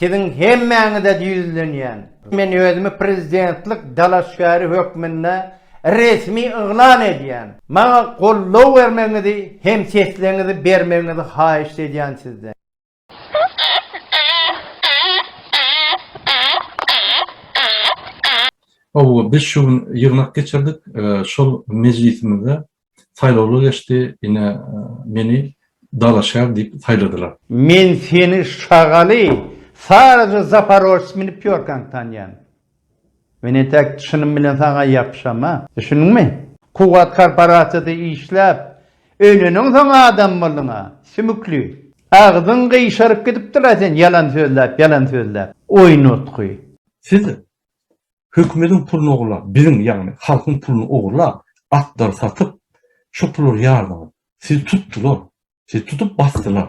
Sizin hemmäňize düýzlenýän. Men özümi prezidentlik dalaşgary hökmünde resmi ıglan edýän. Maňa gollaw bermeňizi hem sesleňizi bermeňizi haýyş edýän sizden. O biz şu gün yığınak geçirdik. Ee, şol meclisimizde saylawlar geçti. Yine e, meni dalaşar deyip sayladılar. Men seni şagaly sadece Zaporozhye minip ýörkäň tanýan. Men etek düşünüm bilen sana yapşam ha. Düşündüňmi? Kuwat korporasyada işläp, önüniň sana adam boldun ha. Sümükli. Ağzın gıyşarıp gidipdir ha sen yalan sözläp, yalan sözläp. Oyun otkuy. Siz hükümetin pulunu oğurlar, bizim yani halkın pulunu oğurlar, atlar satıp şu pulları yardım. Siz tuttular. Siz tutup bastılar.